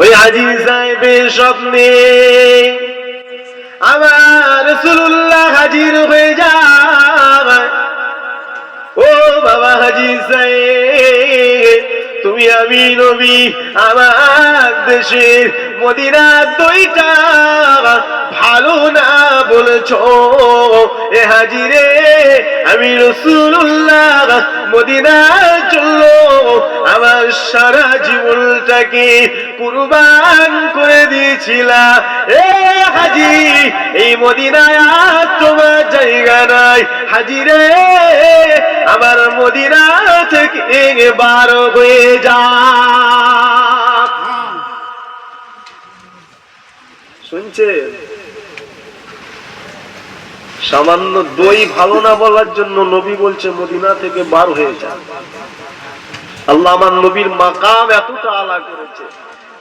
ওই হাজি সাহেবের স্বপ্নে আমার রসুল্লাহ হাজির হয়ে যায় ও বাবা হাজি সাহেব, তুমি আমি নবী আমার দেশের মদিনার দইটা। ভালো না বলছো, এ হাজিরে আমি রসুল্লাহ মদিনা চলল। আমার সারা জীবনটাকে কুরবান করে দিয়েছিলাম এ হাজি, এই মদিনায় আর তোমার জায়গা নাই। হাজি রে, আমার মদিনা থেকে বার হয়ে যা। শুনছে সামান্য দই ভালো না বলার জন্য নবী বলছে, মদিনা থেকে বার হয়ে যা। আল্লাহ আমার নবীর মাকাম এতটা আলা করেছে।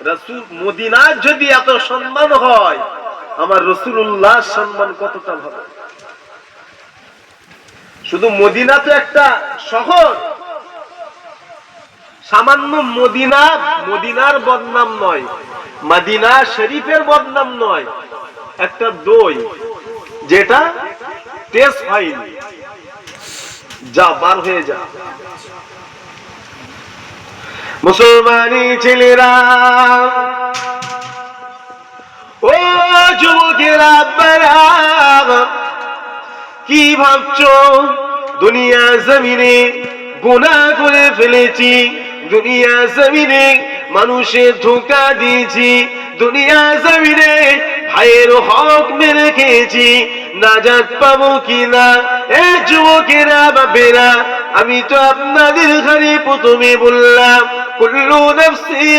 রসুল মদিনার যদি এত সম্মান হয়, আমার রসুল্লাহ সম্মান কতটা ভালো? শুধু মদিনা তো একটা শহর। সামান্য মদিনা, মদিনার বদনাম নয়, মদিনা শরীফের বদনাম নয়, একটা দই, যেটা হয়নি। যা, বার হয়ে যা। মুসলমানি ছেলেরা, ও যুবকেরা কি ভাবছ? দুনিয়া জমিনে গুণা করে ফেলেছি দুনিয়া জমিনে মানুষের ধোকা দিয়েছি দুনিয়া জমিনে ভাইয়ের হক মেরে খেয়েছি নাজাত পাবো কিনা? এ যুবকেরা বাপেরা আমি তো আপনাদের ঘরে প্রথমে বললাম কুল্লু নফসি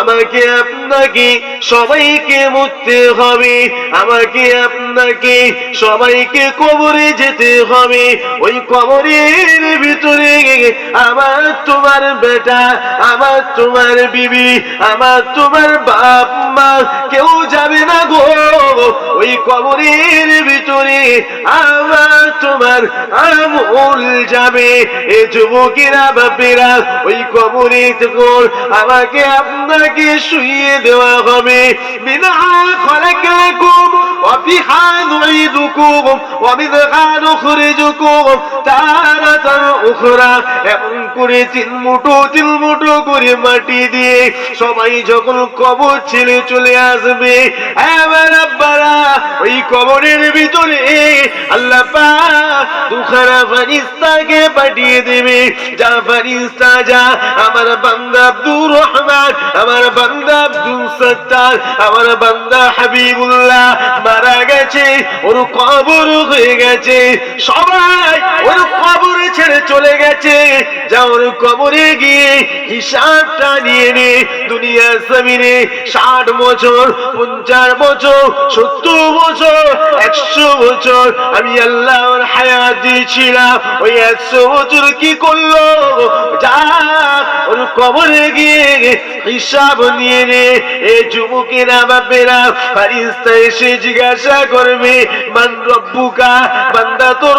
আমাকে আপনাকে সবাইকে মরতে হবে, আমাকে আপনাকে সবাইকে কবরে যেতে হবে। ওই কবরের ভিতরে আমার তোমার বেটা, আমার তোমার বিবি, আমার তোমার বাপ মা, কেউ যাবে না গো। ওই কবরের ভিতরে আমার তোমার আমল যাবে এ যুবকেরা বাপেরা ওই কবরে তখন আমাকে আপনাকে শুইয়ে দেওয়া হবে বিনা খলাকাকুম وفيها نعيدكم ومنها نخرجكم تارة أخرى এমন করে তিন মুঠো তিন মুঠো করে মাটি দিয়ে সবাই যখন কবর ছেড়ে চলে আসবে এবার আব্বারা ওই কবরের ভিতরে আল্লাহ পাক দুখানা ফারিস্তাকে পাঠিয়ে দেবে। যা ফারিস্তা যা আমার বান্দা আব্দুর রহমান, আমার বান্দা আব্দুল সত্তার, আমার বান্দা হাবিবুল্লাহ মারা গেছে, ওর কবর হয়ে গেছে। সবাই ওর কবর ছেড়ে চলে গেছে। যা ওর কবরে গিয়ে হিসাবটা নিয়ে নে। দুনিয়া জমিনে ষাট বছর, পঞ্চাশ বছর সত্তর বছর, একশো বছর আমি আল্লাহর হায়াত দিয়েছিলাম। ওই একশো বছর কি করল? যা ওর কবরে গিয়ে হিসাব নিয়ে নে। এ যুবকেরা বাপেরা ফারিস্তা এসে জিজ্ঞাসা করবে, মান রব্বুকা, বান্দা তোর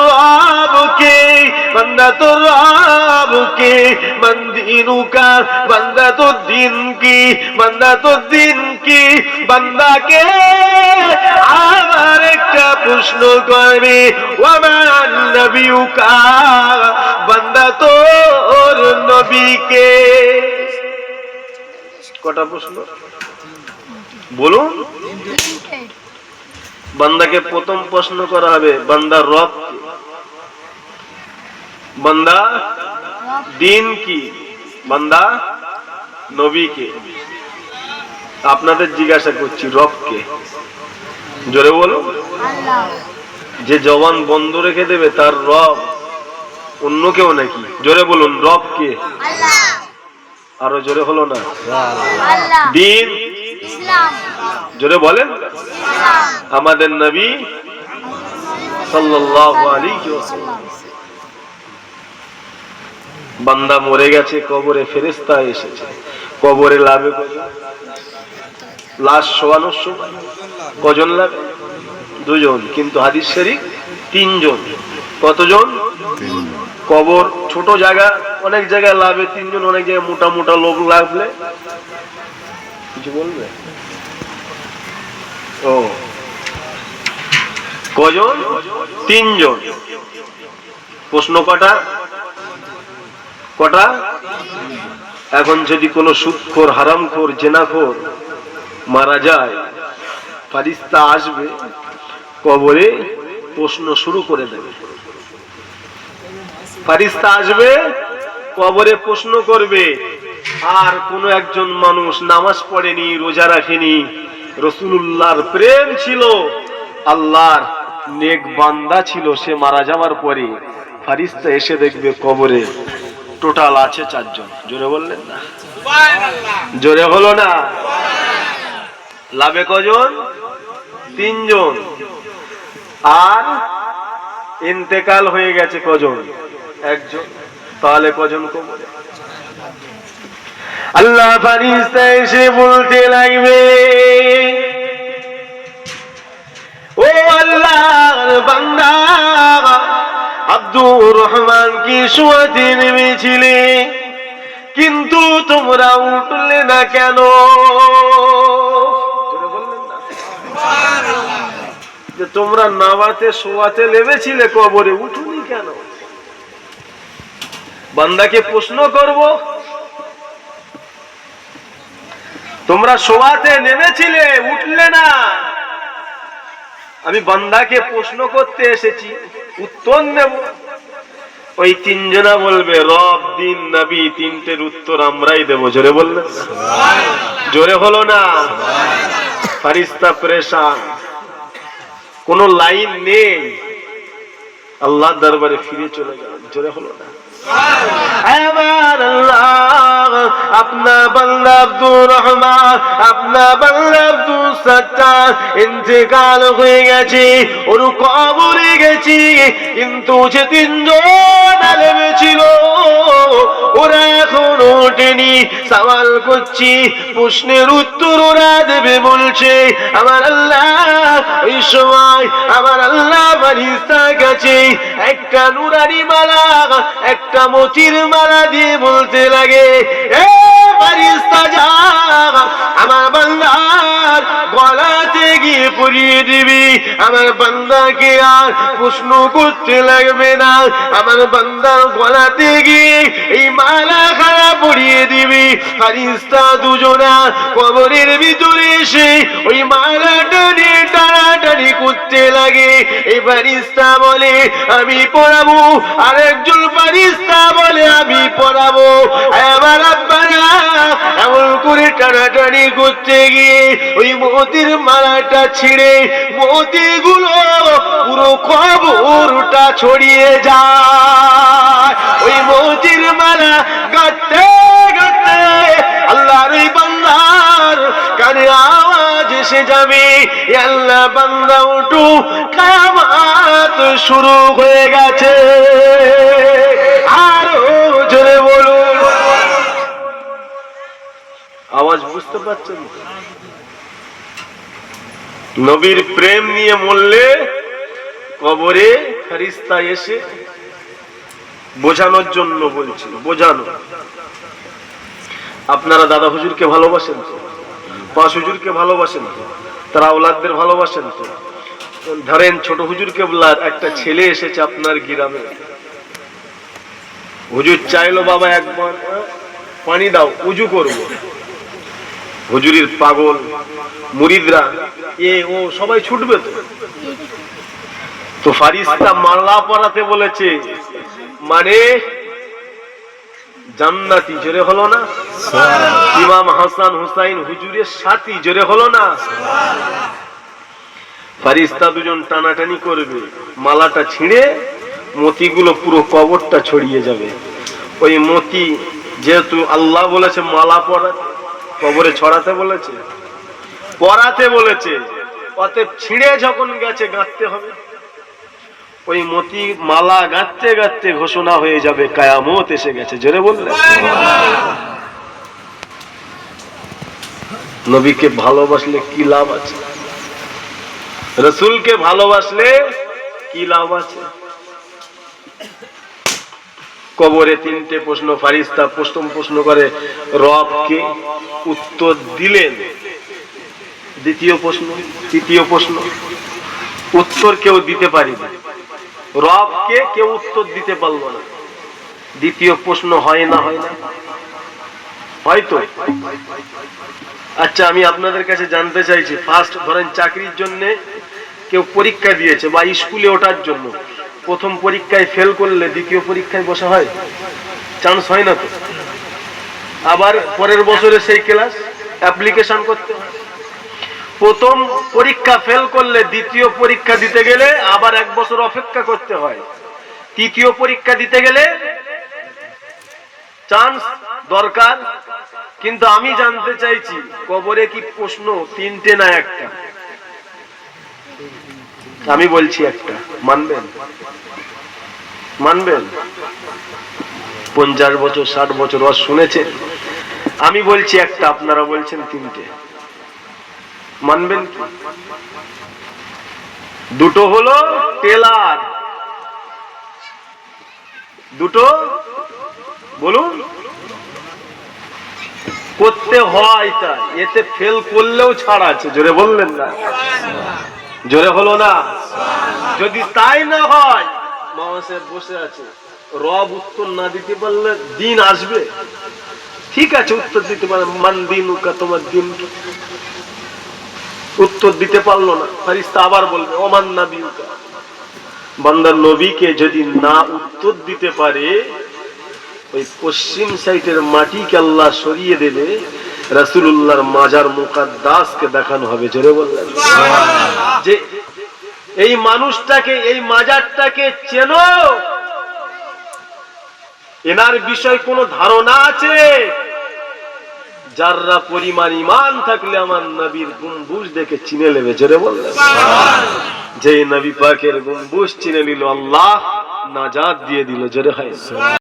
বান্দা তোর রবকে মান দিনুকা বান্দা তোর দিন কি? বান্দা তোর দিন কি বান্দাকে আবার একটা প্রশ্ন করবে ওয়ামান নবিউকা বান্দা তোর নবীকে। কটা প্রশ্ন? বলুন। বান্দাকে প্রথম প্রশ্ন করা হবে বান্দার রব? বান্দা দিন কি বান্দা নবীকে আপনাদের জিজ্ঞাসা করছি রবকে জোরে বলো যে জবান বন্ধ রেখে দেবে, তার রব অন্য কেউ নাকি? জোরে বলুন, রব কে? আরও জোরে হলো না? দিন? জোরে বলেন। আমাদের নবী সাল্লাল্লাহু আলাইহি ওয়াসাল্লাম। বান্দা মরে গেছে কবরে ফেরেশতা এসেছে। কবরে লাভে লাশ শোয়ানোর সময় কজন লাভে দুজন। কিন্তু হাদিস শরীফ তিনজন। কতজন? কবর ছোট জায়গা অনেক জায়গায় লাভে তিনজন অনেক জায়গায় মোটা মোটা লোক লাগলে কিছু বলবে? ও। কজন? তিনজন। প্রশ্ন কটা? কটা? এখন যদি কোনো সুদখোর হারামখোর, জেনাখোর মারা যায়, ফারিস্তা আসবে, কবরে প্রশ্ন শুরু করে দেবে। ফারিস্তা আসবে, কবরে প্রশ্ন করবে, আর কোন একজন মানুষ নামাজ পড়েনি, রোজা রাখেনি রসুল্লাহর প্রেম ছিল, আল্লাহর নেক বান্দা ছিল, সে মারা যাওয়ার পরে ফারিস্তা এসে দেখবে কবরে টোটাল আছে চারজন। জোরে বললেন না? জোরে হলো না? লাভে কজন? তিনজন। আর ইন্তেকাল হয়ে গেছে কজন? একজন। তাহলে কজন কবরে? আল্লাহ ফারিস্তা এসে বলতে লাগবে ও আল্লাহর বান্দা আব্দুর রহমান কি শুয়াতে নেমেছিলে কিন্তু তোমরা উঠলে না কেন? যে তোমরা নামাতে শোয়াতে নেমেছিলে কবরে, উঠুনি কেন? বান্দাকে প্রশ্ন করব, তোমরা শোয়াতে নেমেছিলে, উঠলে না? আমি বান্দাকে প্রশ্ন করতে এসেছি, উত্তর নেব। ওই তিনজনা বলবে রব দিন নবী তিনটের উত্তর আমরাই দেব। জোরে বললে? জোরে হলো না? ফারিস্তা প্রেশান। কোন লাইন নেই। আল্লাহ দরবারে ফিরে চলে গেল জোরে হলো না? আমার আল্লাহ হয়ে ওর কবরে গেছি, কিন্তু তিনজন ছিল। ওরা এখন ওঠেনি, সওয়াল করছি, প্রশ্নের উত্তর ওরা দেবে বলছে। আমার আল্লাহ ওই সময় আমার আল্লাহ বারিস্তা গেছে। একটা নুরানি মালা, একটা মতির মালা দিয়ে বলতে লাগে। আমার বান্দার গলাতে গিয়ে দিবি, আমার আর প্রশ্ন করতে লাগবে না। আমার বান্দার গলাতে গিয়ে এই মালা খারাপ পরিয়ে দিবি। ফারিস্তা দুজনা কবরের ভিতরে এসে ওই মালাটা নিয়ে টানাটানি করতে লাগে। এই ফারিস্তা বলে, আমি পড়াবো। আর একজন বলে, আমি পড়াবো। আমার আব্বারা এমন করে টানাটানি করতে গিয়ে ওই মতির মালাটা ছিঁড়ে মতিগুলো পুরো খবরটা ছড়িয়ে যায়। ওই মতির মালা গাতে গাতে আল্লাহর ওই বান্দার কানে আওয়াজ এসে যাবে। আল্লাহ বান্দা উঠু কামাত শুরু হয়ে গেছে। বুঝতে পারছেন নবীর প্রেম নিয়ে মরলে কবরে ফেরিস্তা এসে বোঝানোর জন্য বলছিল, বোঝানো। আপনারা দাদা হুজুরকে ভালোবাসেন তো? পাঁচ হুজুরকে ভালোবাসেন তো? তারা ওলাদদের ভালোবাসেন তো? ধরেন ছোট হুজুরকে বলার একটা ছেলে এসেছে আপনার গ্রামে। হুজুর চাইলো, বাবা, একবার পানি দাও, উজু করব। হুজুরির পাগল মুরিদরা। এ ও সবাই ছুটবে তো? তো ফারিস্তা মাল্লা পড়াতে বলেছে মানে জান্নাতি জোরে হলো না? ইমাম হাসান হুসাইন হুজুরের সাথী জোরে হলো না? ফারিস্তা দুজন টানাটানি করবে মালাটা ছিঁড়ে মতিগুলো পুরো কবরটা ছড়িয়ে যাবে। ওই মতি যেহেতু আল্লাহ বলেছে মালা পরা কবরে ছড়াতে বলেছে পরাতে বলেছে, অতএব ছিঁড়ে যখন গেছে গাঁথতে হবে। ওই মতি মালা গাঁথতে গাঁথতে ঘোষণা হয়ে যাবে, কায়ামত এসে গেছে। জোরে বললে? নবীকে ভালোবাসলে কি লাভ আছে? রসুলকে ভালোবাসলে কি লাভ আছে? কবরে তিনটে প্রশ্ন, ফারিস্তা প্রথম প্রশ্ন করে রবকে উত্তর দিলেন? দ্বিতীয় প্রশ্ন, তৃতীয় প্রশ্ন, উত্তর কেউ দিতে পারিনি। রবকে কেউ উত্তর দিতে পারল না। দ্বিতীয় প্রশ্ন হয় না হয় না? হয়তো। আচ্ছা আমি আপনাদের কাছে জানতে চাইছি ফার্স্ট ধরেন চাকরির জন্য কেউ পরীক্ষা দিয়েছে বা স্কুলে ওঠার জন্য। প্রথম পরীক্ষায় ফেল করলে দ্বিতীয় পরীক্ষায় বসা হয়? চান্স হয় না তো। আবার পরের বছরে সেই ক্লাস অ্যাপ্লিকেশন করতে প্রথম পরীক্ষা ফেল করলে দ্বিতীয় পরীক্ষা দিতে গেলে আবার এক বছর অপেক্ষা করতে হয়। তৃতীয় পরীক্ষা দিতে গেলে চান্স দরকার, কিন্তু আমি জানতে চাইছি, কবরে কি প্রশ্ন? তিনটে না একটা? আমি বলছি একটা, মানবেন? মানবেন? পঞ্চাশ বছর, ষাট বছর, ওর শুনেছেন? আমি বলছি একটা, আপনারা বলছেন তিনটে। মানবেন কি? দুটো হলো টেলার। দুটো, বলুন। করতে হয় তাই, এতে ফেল করলেও ছাড় আছে, জোরে বললেন না। জোরে হলো না? যদি তাই না হয় মামা সাহেব বসে আছে। রব উত্তর না দিতে পারলে দিন আসবে। ঠিক আছে, উত্তর দিতে পারে। মান দিন তোমার দিন উত্তর দিতে পারল না। ফারিস্তা আবার বলবে ওমান নাবি উকা বান্দার নবীকে যদি না উত্তর দিতে পারে, ওই পশ্চিম সাইটের মাটিকে আল্লাহ সরিয়ে দেবে রাসূলুল্লাহর মাজার মুকাদ্দাসকে দেখানো হবে জোরে বললেন। যে এই মানুষটাকে এই মাজারটাকে চেনো। এনার বিষয় কোনো ধারণা আছে? যাররা পরিমাণ ইমান থাকলে আমার নবীর গুম্বুজ দেখে চিনে নেবে জোরে বললেন। যে নবী পাকের গুম্বুজ চিনে নিল আল্লাহ নাজাদ দিয়ে দিল জোরে হয়।